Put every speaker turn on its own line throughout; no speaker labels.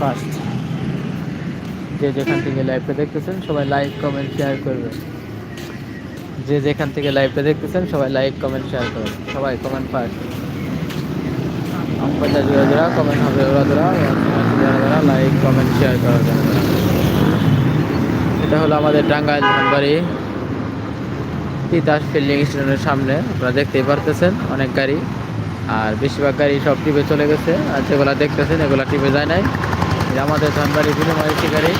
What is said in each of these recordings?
First যে যেখান থেকে লাইভটা দেখতেছেন, সবাই লাইক কমেন্ট শেয়ার করবেন। যে যেখান থেকে লাইভটা দেখতেছেন, সবাই লাইক কমেন্ট শেয়ার করবেন। সবাই কমেন্ট ফার্স্ট আম্পাটা জোড়া জোড়া কমেন্ট হবে ওরা জোড়া যারা লাইক কমেন্ট শেয়ার করা যাবে এটা হলো আমাদের টাঙ্গাইল ধানবাড়ি। তিতাস ফিল্ডিং স্টেশনের সামনে। আপনারা দেখতেই পারতেছেন অনেক গাড়ি। আর বেশিরভাগ গাড়ি সব টিপে চলে গেছে। আর যেগুলো দেখতেছেন, এগুলো টিপে যায় নাই। আমাদের ধানবাড়ি বিনিময় গাড়ি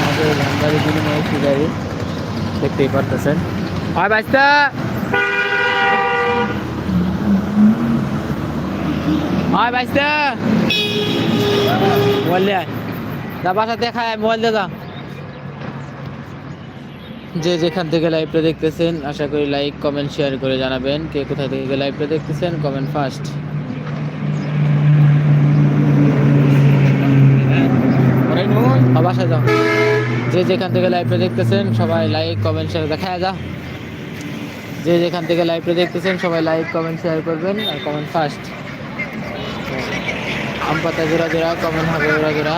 আমাদের ধানবাড়ি বিনিময় গাড়ি দেখতেই পারতেছেন। হয় হয় মোবাইল দিয়ে। বাসা দেখায় মোবাইল দিয়ে যে। যেখান থেকে লাইভটা দেখতেছেন আশা করি লাইক কমেন্ট শেয়ার করে জানাবেন। কে কোথা থেকে লাইভটা দেখতেছেন কমেন্ট ফার্স্ট বাসায় যাও। যে যেখান থেকে লাইভটা দেখতেছেন, সবাই লাইক কমেন্ট শেয়ার দেখা যা যে যেখান থেকে লাইভটা দেখতেছেন, সবাই লাইক কমেন্ট শেয়ার করবেন আর কমেন্ট ফার্স্ট আম পাতা জোড়া জোড়া কমেন্ট হবে জোড়া জোড়া।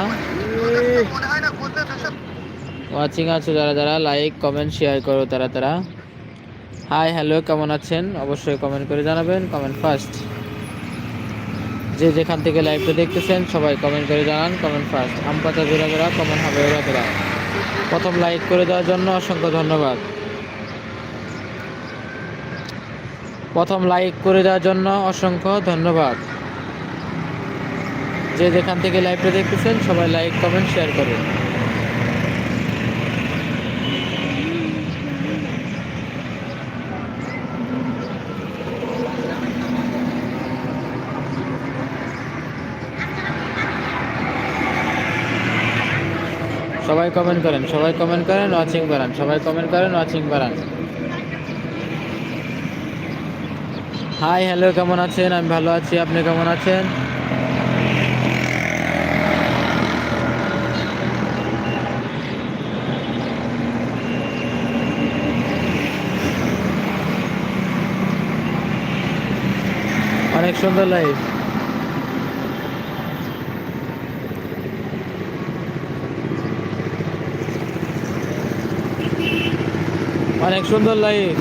ওয়াচিং আছে যারা যারা লাইক কমেন্ট শেয়ার করো তারা তারা। হাই হ্যালো কেমন আছেন? অবশ্যই কমেন্ট করে জানাবেন কমেন্ট ফার্স্ট যে যেখান থেকে লাইভটা দেখতেছেন, সবাই কমেন্ট করে জানান। কমেন্ট ফার্স্ট আম পাতা জোড়া জোড়া কমেন্ট হবে ওরা তোরা প্রথম লাইক করে দেওয়ার জন্য অসংখ্য ধন্যবাদ। প্রথম লাইক করে দেওয়ার জন্য অসংখ্য ধন্যবাদ। যে যেখান থেকে লাইভটা দেখতেছেন, সবাই লাইক কমেন্ট শেয়ার করুন। সবাই কমেন্ট করেন, সবাই কমেন্ট করেন ওয়াচিং বাড়ান, সবাই কমেন্ট করেন ওয়াচিং বাড়ান। হাই হ্যালো কেমন আছেন? আমি ভালো আছি, আপনি কেমন আছেন? অনেক সুন্দর লাইভ অনেক সুন্দর লাইভ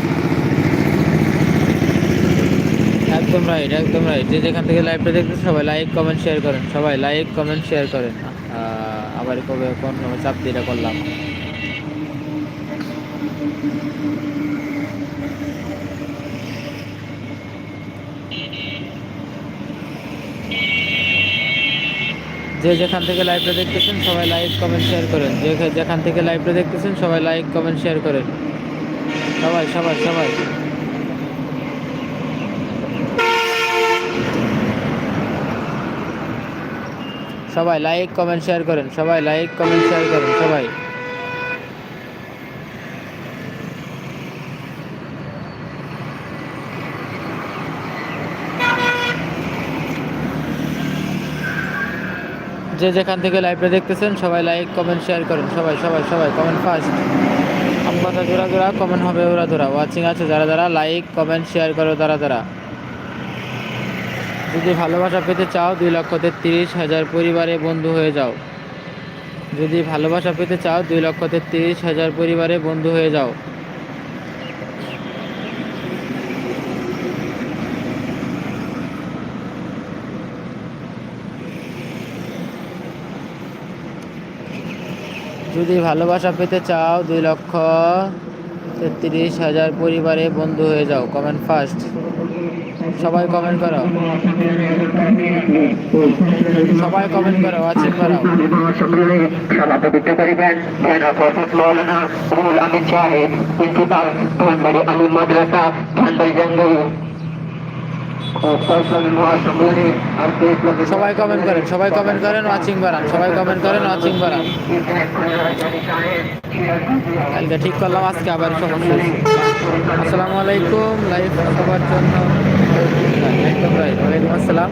একদম রাইট একদম রাইট যে যেখান থেকে লাইভটা দেখতেছেন, সবাই লাইক কমেন্ট শেয়ার করেন। সবাই লাইক কমেন্ট শেয়ার করেন। আবার কবে কোন চাপ দিয়ে করলাম। যে যেখান থেকে লাইভটা দেখতেছেন, সবাই লাইক কমেন্ট শেয়ার করেন। যে যেখান থেকে লাইভটা দেখতেছেন, সবাই লাইক কমেন্ট শেয়ার করেন। সবাই সবাই সবাই। সবাই লাইক কমেন্ট শেয়ার করেন। সবাই লাইক কমেন্ট শেয়ার করেন, সবাই। যে যেখান থেকে লাইভটা দেখতেছেন, সবাই লাইক কমেন্ট শেয়ার করেন। সবাই সবাই সবাই কমেন্ট ফার্স্ট আপনাদের জোড়া জোড়া কমেন্ট হবে ওরা জোড়া ওয়াচিং আছে যারা যারা লাইক কমেন্ট শেয়ার করো তারা তারা। যদি ভালোবাসা পেতে চাও, দুই লক্ষ তেত্রিশ হাজার পরিবারে বন্ধু হয়ে যাও। যদি ভালোবাসা পেতে চাও, দুই লক্ষ তেত্রিশ হাজার পরিবারে বন্ধু হয়ে যাও। যদি ভালোবাসা পেতে চাও দুই লক্ষ তেত্রিশ হাজার পরিবারে বন্ধু হয়ে যাও। কমেন্ট ফার্স্ট সবাই কমেন্ট করো। সবাই কমেন্ট করো ওয়াচিং করো।
আমিন সাহেব প্রিন্সিপাল আলিম মাদ্রাসা
সবাই কমেন্ট করেন, সবাই কমেন্ট করেন ওয়াচিং বাড়ান, সবাই কমেন্ট করেন ওয়াচিং বাড়ান। কালকে ঠিক করলাম, আজকে আবার সমস্যা আসসালামু আলাইকুম লাইভ সবার জন্য। ওয়ালাইকুম আসসালাম।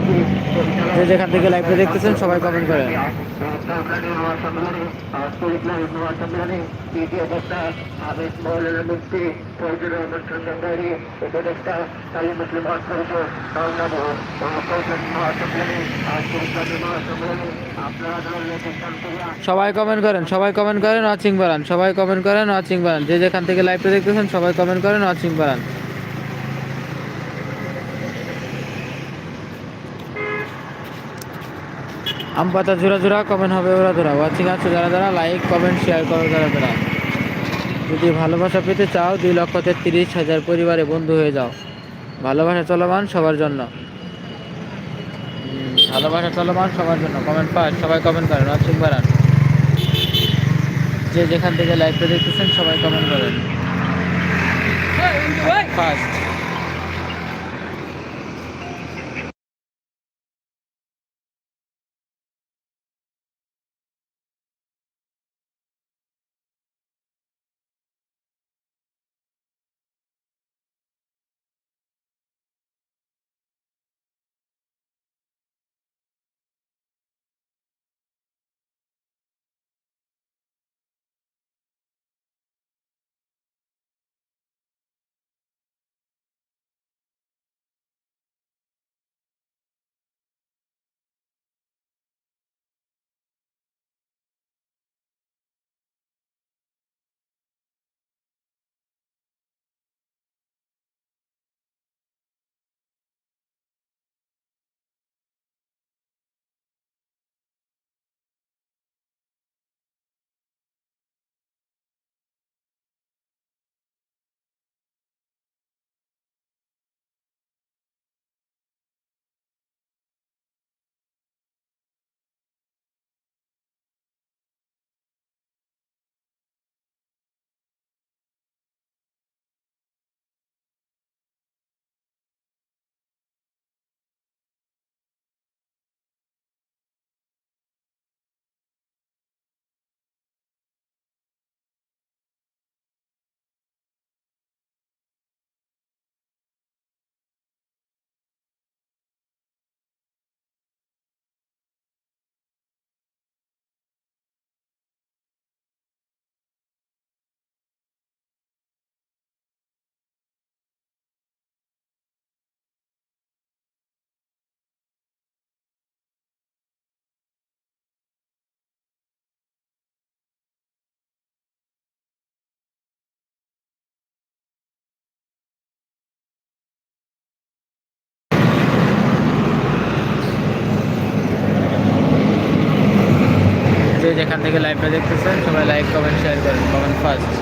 যে যেখান থেকে লাইভটা দেখতেছেন, সবাই কমেন্ট করেন। সবাই কমেন্ট করেন, সবাই কমেন্ট করেন ওয়াচিং বাড়ান সবাই কমেন্ট করেন ওয়াচিং বাড়ান যে যেখান থেকে লাইভটা দেখতেছেন, সবাই কমেন্ট করেন ওয়াচিং বাড়ান আম পাতা জোড়া জোড়া কমেন্ট হবে ওরা ধরা ওয়াচিং আছে যারা যারা লাইক কমেন্ট শেয়ার করো যারা যারা। যদি ভালোবাসা পেতে চাও দুই লক্ষ তেত্রিশ হাজার পরিবারে বন্ধু হয়ে যাও। ভালোবাসা চলমান সবার জন্য। ভালোবাসা চলমান সবার জন্য। কমেন্ট পাস সবাই কমেন্ট করেন ওয়াচিং বাড়ান যে যেখান থেকে লাইভটা দেখতেছেন সবাই কমেন্ট করেন। ফার্স্ট থেকে লাইভটা দেখতেছেন, সবাই লাইক কমেন্ট শেয়ার করেন। কমেন্ট ফার্স্ট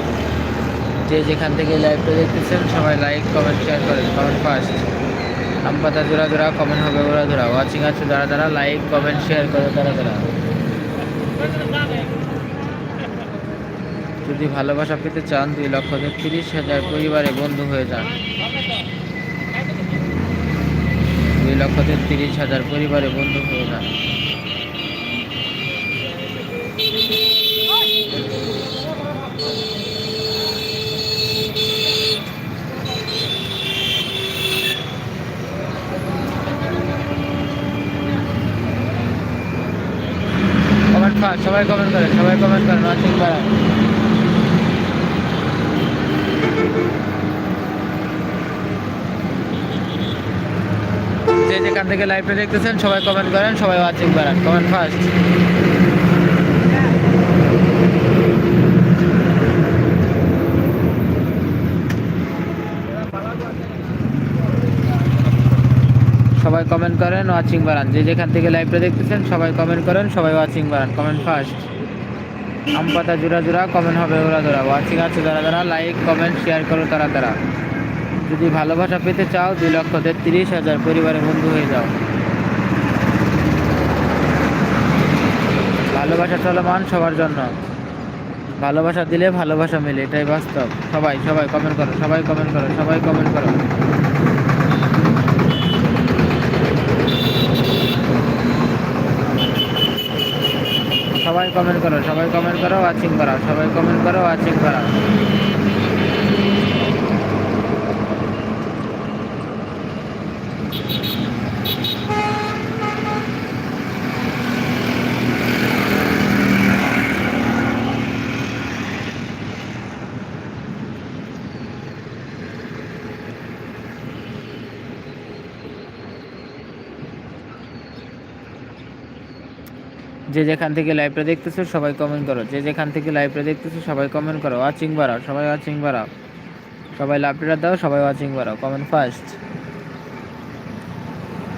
যে যেখান থেকে লাইভটা দেখতেছেন, সবাই লাইক কমেন্ট শেয়ার করেন। কমেন্ট ফার্স্ট আম পাতা জোড়া জোড়া কমেন্ট হবে ওরা জোড়া। ওয়াচিং আছে যারা যারা লাইক কমেন্ট শেয়ার করে তারা তারা যদি ভালোবাসা পেতে চান, দুই লক্ষ তেত্রিশ হাজার পরিবারে বন্ধু হয়ে যান। দুই লক্ষ তেত্রিশ হাজার পরিবারে বন্ধু হয়ে যান। ফার্স্ট সবাই কমেন্ট করে, সবাই কমেন্ট করেন ওয়াচিং বাড়ান যে যেখান থেকে লাইভটা দেখতেছেন, সবাই কমেন্ট করেন, সবাই ওয়াচিং করেন কমেন্ট ফার্স্ট সবাই কমেন্ট করেন ওয়াচিং বাড়ান। যে যেখান থেকে লাইভটা দেখতেছেন, সবাই কমেন্ট করেন, সবাই ওয়াচিং বাড়ান। কমেন্ট ফার্স্ট আম পাতা জোড়া জোড়া কমেন্ট হবে ওরা জোড়া। ওয়াচিং আছে যারা যারা লাইক কমেন্ট শেয়ার করো তারা তারা। যদি ভালোবাসা পেতে চাও, দুই লক্ষ তেত্রিশ হাজার পরিবারে বন্ধু হয়ে যাও। ভালোবাসা চলমান সবার জন্য। ভালোবাসা দিলে ভালোবাসা মেলে, এটাই বাস্তব। সবাই সবাই কমেন্ট করো, সবাই কমেন্ট করো, সবাই কমেন্ট করো। সবাই কমেন্ট করো সবাই কমেন্ট করো ওয়াচিং করা সবাই কমেন্ট করো ওয়াচিং করা। যে যেখান থেকে লাইভটা দেখতেছো, সবাই কমেন্ট করো। যে যেখান থেকে লাইভটা দেখতেছো, সবাই কমেন্ট করো। ওয়াচিং বাড়াও, সবাই ওয়াচিং বাড়াও। সবাই লাভটা দাও, সবাই ওয়াচিং বাড়াও। কমেন্ট ফার্স্ট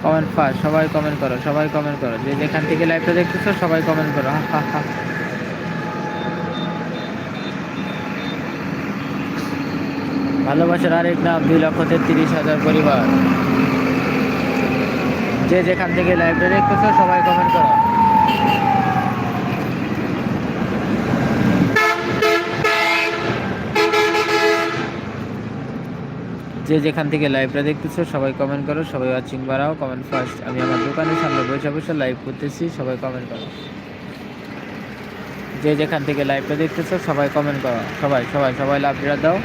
কমেন্ট ফার্স্ট সবাই কমেন্ট করো, সবাই কমেন্ট করো। যে যেখান থেকে লাইভটা দেখতেছো, সবাই কমেন্ট করো। হা হা ভালোবাসার আরেক নাম দুই লক্ষ তেত্রিশ হাজার পরিবার। যে যেখান থেকে লাইভটা দেখতেছো, সবাই কমেন্ট করো। যে যেখান থেকে লাইভটা দেখতেছো, সবাই কমেন্ট করো, সবাই ওয়াচিং বাড়াও কমেন্ট ফার্স্ট আমি আমার দোকানের সামনে বসে বসে লাইভ করতেছি, সবাই কমেন্ট করো। যে যেখান থেকে লাইভটা দেখতেছো, সবাই কমেন্ট করো। সবাই সবাই সবাই লাভটা দাও।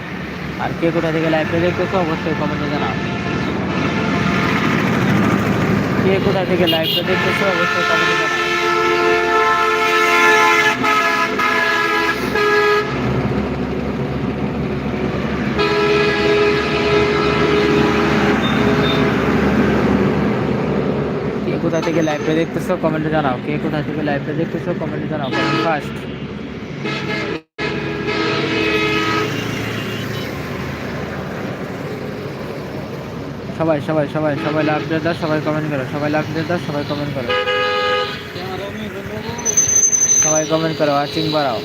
আর কে কোথা থেকে লাইভটা দেখতেছো, অবশ্যই কমেন্টে জানাও। কে কোথা থেকে লাইভটা দেখতেছো, অবশ্যই কমেন্টে জানাও। কোথা থেকে লাইভটা দেখতেছো? কমেন্টে জানাও। কে কোথা থেকে লাইভটা দেখতেছো? কমেন্টে জানাও। ফার্স্ট সবাই সবাই সবাই সবাই লাভ দিয়ে দাও সবাই কমেন্ট করো। সবাই লাভ দিয়ে দাও সবাই কমেন্ট করো। সবাই কমেন্ট করো। ওয়াচিং বাড়াও